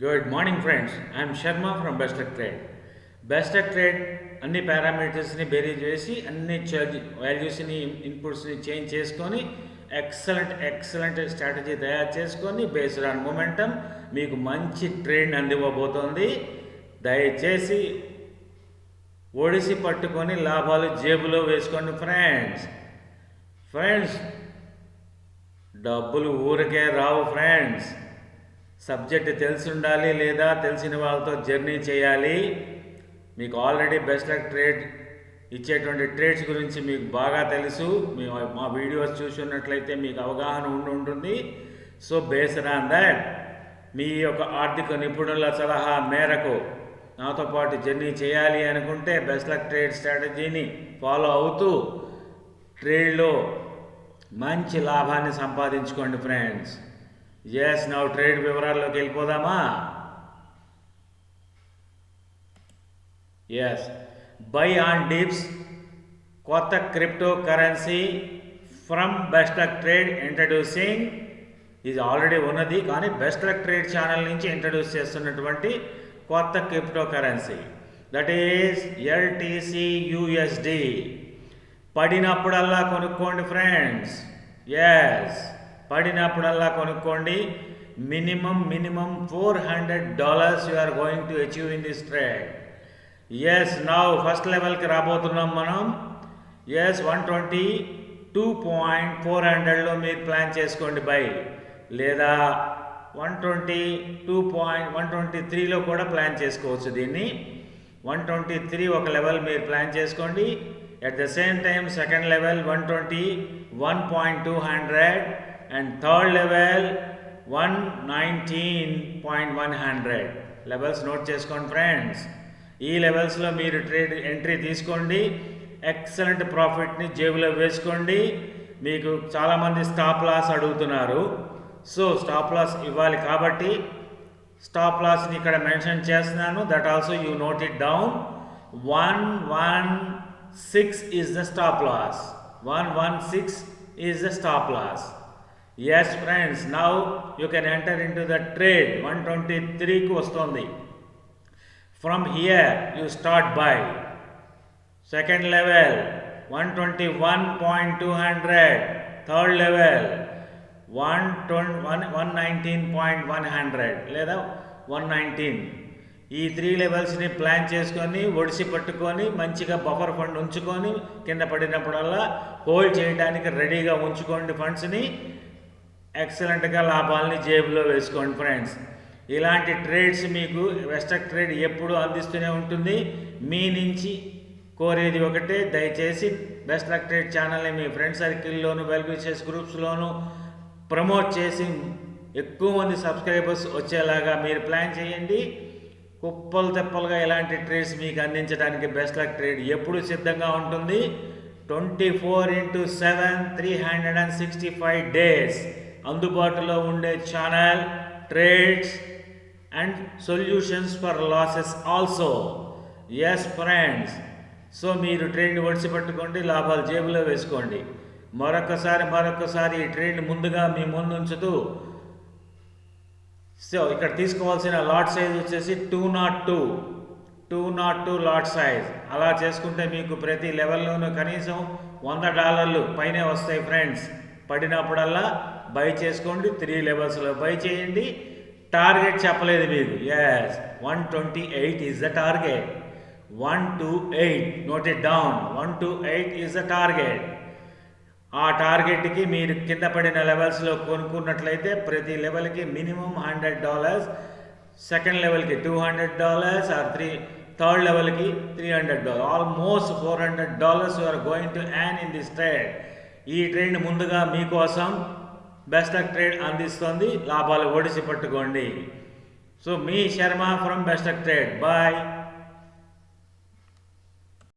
Good morning friends I'm Sharma from best trade best trade అన్ని పారామీటర్స్ని బేరీజ్ చేసి అన్ని వాల్యూస్ని ఇన్పుట్స్ని చేంజ్ చేసుకొని ఎక్సలెంట్ ఎక్సలెంట్ స్ట్రాటజీ తయారు చేసుకొని బేస్డ్ ఆన్ మూమెంటం మీకు మంచి ట్రేడ్ని అందివ్వబోతోంది. దయచేసి ఒడిసి పట్టుకొని లాభాలు జేబులో వేసుకోండి ఫ్రెండ్స్ ఫ్రెండ్స్ డబ్బులు ఊరికే రావు ఫ్రెండ్స్ సబ్జెక్ట్ తెలిసి ఉండాలి లేదా తెలిసిన వాళ్ళతో జర్నీ చేయాలి. మీకు ఆల్రెడీ బెస్ట్ లక్ ట్రేడ్ ఇచ్చేటువంటి ట్రేడ్స్ గురించి మీకు బాగా తెలుసు. మీ మా వీడియోస్ చూసి ఉన్నట్లయితే మీకు అవగాహన ఉండి ఉంటుంది. సో బేస్డ్ ఆన్ దాట్ మీ యొక్క ఆర్థిక నిపుణుల సలహా మేరకు నాతో పాటు జర్నీ చేయాలి అనుకుంటే బెస్ట్ లక్ ట్రేడ్ స్ట్రాటజీని ఫాలో అవుతూ ట్రేడ్లో మంచి లాభాన్ని సంపాదించుకోండి ఫ్రెండ్స్. ఎస్ నౌ ట్రేడ్ వివరాల్లోకి వెళ్ళిపోదామా? ఎస్ బై ఆన్ డిప్స్ కొత్త crypto currency from best luck trade introducing ఇది ఆల్రెడీ ఉన్నది కానీ బెస్ట్ లక్ ట్రేడ్ ఛానల్ నుంచి ఇంట్రడ్యూస్ చేస్తున్నటువంటి కొత్త crypto currency that is LTC USD పడినప్పుడల్లా కొనుక్కోండి ఫ్రెండ్స్ ఎస్ పడినప్పుడల్లా కొనుక్కోండి. Minimum minimum four hundred dollars you are going to achieve in this trade. Yes now first లెవెల్కి రాబోతున్నాం మనం. Yes one twenty two point four హండ్రెడ్లో మీరు ప్లాన్ చేసుకోండి buy. లేదా one twenty two point one twenty త్రీలో కూడా ప్లాన్ చేసుకోవచ్చు దీన్ని. వన్ ట్వంటీ త్రీ ఒక లెవెల్ మీరు ప్లాన్ చేసుకోండి. At the same time second level one twenty one point two hundred and third level one nineteen point one hundred levels note చేసుకోండి friends ఈ లెవెల్స్లో మీరు ట్రేడ్ ఎంట్రీ తీసుకోండి. ఎక్సలెంట్ ప్రాఫిట్ని జేబులో వేసుకోండి. మీకు చాలామంది స్టాప్ లాస్ అడుగుతున్నారు. సో స్టాప్ లాస్ ఇవ్వాలి కాబట్టి స్టాప్ లాస్ని ఇక్కడ మెన్షన్ చేస్తున్నాను. That also you note it down one one six is the stop loss one one six is the stop loss yes friends now you can enter in to the trade one twenty త్రీకి వస్తుంది. From here you start buy second level one twenty one point two hundred third level one twenty one one nineteen point one hundred లేదా one nineteen ఈ three లెవెల్స్ని plan చేసుకొని ఒడిసి పట్టుకొని మంచిగా buffer fund ఉంచుకొని కింద పడినప్పుడల్లా హోల్డ్ చేయడానికి రెడీగా ఉంచుకోండి ఫండ్స్ని ఎక్సలెంట్గా లాభాలని జేబులో వేసుకోండి ఫ్రెండ్స్ ఇలాంటి ట్రేడ్స్ మీకు వెస్టక్ ట్రేడ్ ఎప్పుడు అందిస్తూనే ఉంటుంది. మీ నుంచి కోరేది ఒకటే దయచేసి బెస్ట్ లక్ ట్రేడ్ ఛానల్ని మీ ఫ్రెండ్ సర్కిల్లోను వెల్ గ్రూప్స్లోను ప్రమోట్ చేసి ఎక్కువ మంది సబ్స్క్రైబర్స్ వచ్చేలాగా మీరు ప్లాన్ చేయండి. కుప్పలు తెప్పలుగా ఇలాంటి ట్రేడ్స్ మీకు అందించడానికి బెస్ట్ లక్ ట్రేడ్ ఎప్పుడు సిద్ధంగా ఉంటుంది. Twenty four into seven three hundred and sixty five days అందుబాటులో ఉండే channel trades and solutions for losses also. Yes friends so మీరు ట్రైన్ ఒడిసి పట్టుకోండి లాభాలు జేబులో వేసుకోండి. మరొకసారి మరొకసారి ఈ ట్రైన్ ముందుగా మీ ముందు ఉంచుతూ సో ఇక్కడ తీసుకోవాల్సిన లాట్ సైజ్ వచ్చేసి two naught two. Two naught two lot size. అలా చేసుకుంటే మీకు ప్రతి లెవెల్లోనూ కనీసం వంద డాలర్లు పైనే వస్తాయి ఫ్రెండ్స్ పడినప్పుడల్లా బై చేసుకోండి త్రీ లెవెల్స్లో బై చేయండి. టార్గెట్ చెప్పలేదు మీకు yes one twenty eight is the target one two eight note it down one two eight is the target ఆ టార్గెట్కి మీరు కింద పడిన లెవెల్స్లో కొనుక్కున్నట్లయితే ప్రతి లెవెల్కి మినిమం హండ్రెడ్ డాలర్స్ సెకండ్ లెవెల్కి two hundred dollars or three third లెవెల్కి three hundred dollar almost four hundred dollars you are going to earn in this trade ఈ ట్రేడ్ ముందుగా మీకోసం బెస్ట్ ఆఫ్ ట్రేడ్ అందిస్తుంది. లాభాలు ఓడిసి పట్టుకోండి. So me Sharma from best of trade bye